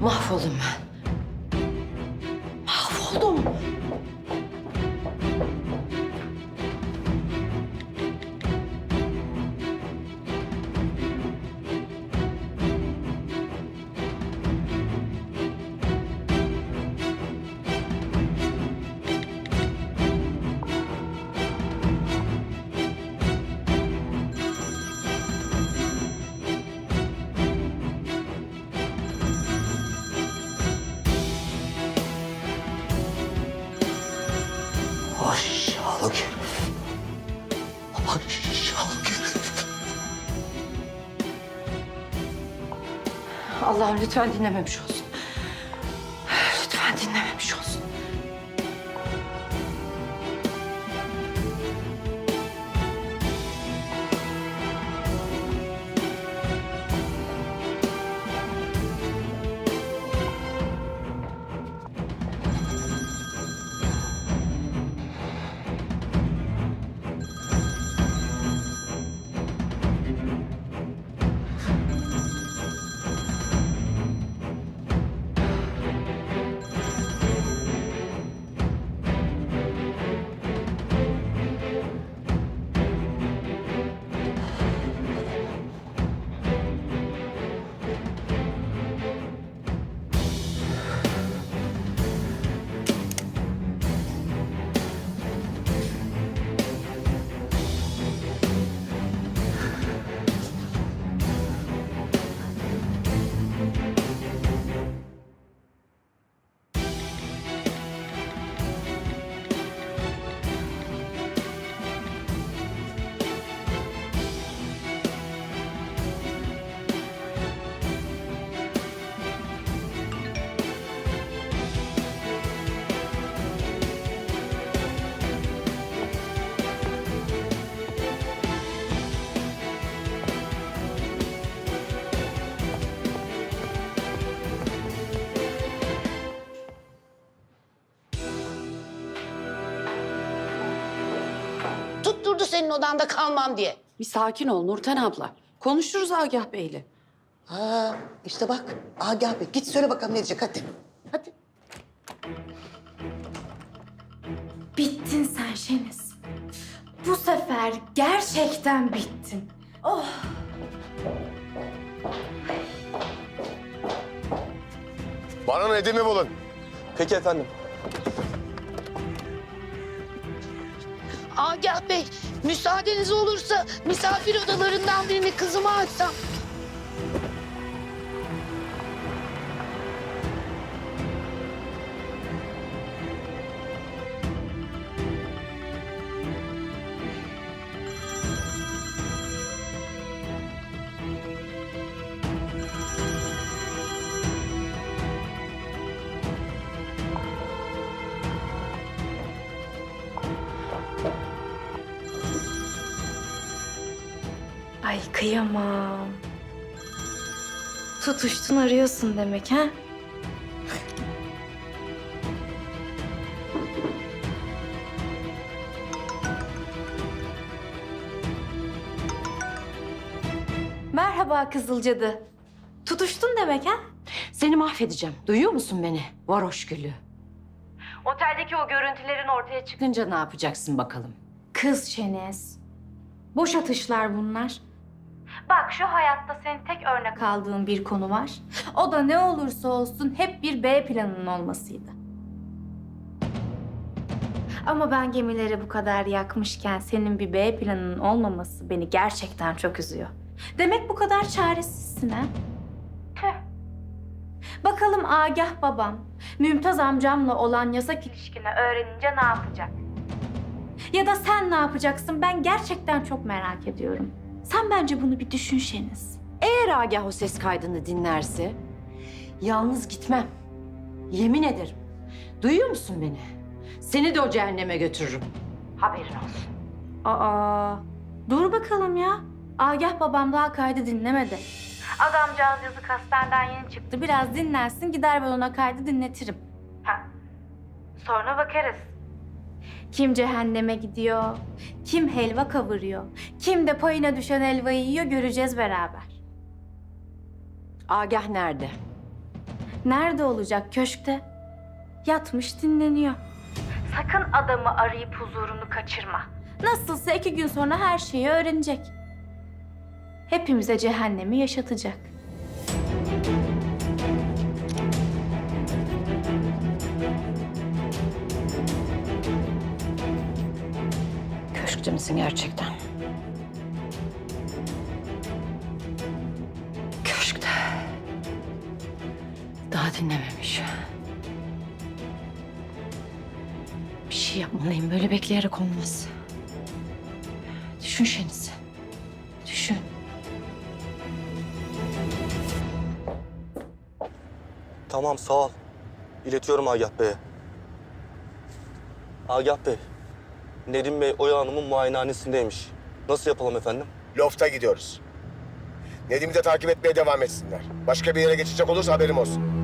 Mahvoldum ben. Allah'ım lütfen dinlememiş olsun. Lütfen dinlememiş olsun. Tutturdu senin odanda kalmam diye. Bir sakin ol Nurten abla. Konuşuruz Agah Bey'le. Ha, işte bak Agah Bey git söyle bakalım ne diyecek hadi. Hadi. Bittin sen Şeniz. Bu sefer gerçekten bittin. Oh. Bana Nedim'i bulun. Peki efendim. Agah Bey, müsaadeniz olursa misafir odalarından birini kızıma açsam. Ay kıyamam. Tutuştun arıyorsun demek ha? Merhaba Kızılcadı. Tutuştun demek ha? Seni mahvedeceğim. Duyuyor musun beni? Varoş gülü. Oteldeki o görüntülerin ortaya çıkınca ne yapacaksın bakalım? Kız Şeniz. Boş atışlar bunlar. Bak şu hayatta senin tek örnek aldığın bir konu var. O da ne olursa olsun hep bir B planının olmasıydı. Ama ben gemileri bu kadar yakmışken senin bir B planının olmaması beni gerçekten çok üzüyor. Demek bu kadar çaresizsin ha? Tüh. Bakalım Agah babam, Mümtaz amcamla olan yasak ilişkini öğrenince ne yapacak? Ya da sen ne yapacaksın? Ben gerçekten çok merak ediyorum. Sen bence bunu bir düşün Şeniz. Eğer Agah o ses kaydını dinlerse yalnız gitmem. Yemin ederim. Duyuyor musun beni? Seni de o cehenneme götürürüm. Haberin olsun. Aa, dur bakalım ya. Agah babam daha kaydı dinlemedi. Adamcağız yazık hastaneden yeni çıktı. Biraz dinlensin gider ben ona kaydı dinletirim. Ha. Sonra bakarız. Kim cehenneme gidiyor, kim helva kavuruyor, kim de payına düşen helvayı yiyor göreceğiz beraber. Agah nerede? Nerede olacak? Köşkte. Yatmış dinleniyor. Sakın adamı arayıp huzurunu kaçırma. Nasılsa iki gün sonra her şeyi öğrenecek. Hepimize cehennemi yaşatacak. Köşkte misin gerçekten? Köşkte. Daha dinlememiş. Bir şey yapmalıyım. Böyle bekleyerek olmaz. Düşün Şeniz. Düşün. Tamam sağ ol. İletiyorum Agah Bey'e. Agah Bey, Nedim Bey Oya Hanım'ın muayenehanesindeymiş. Nasıl yapalım efendim? Lofta gidiyoruz. Nedim'i de takip etmeye devam etsinler. Başka bir yere geçecek olursa haberim olsun.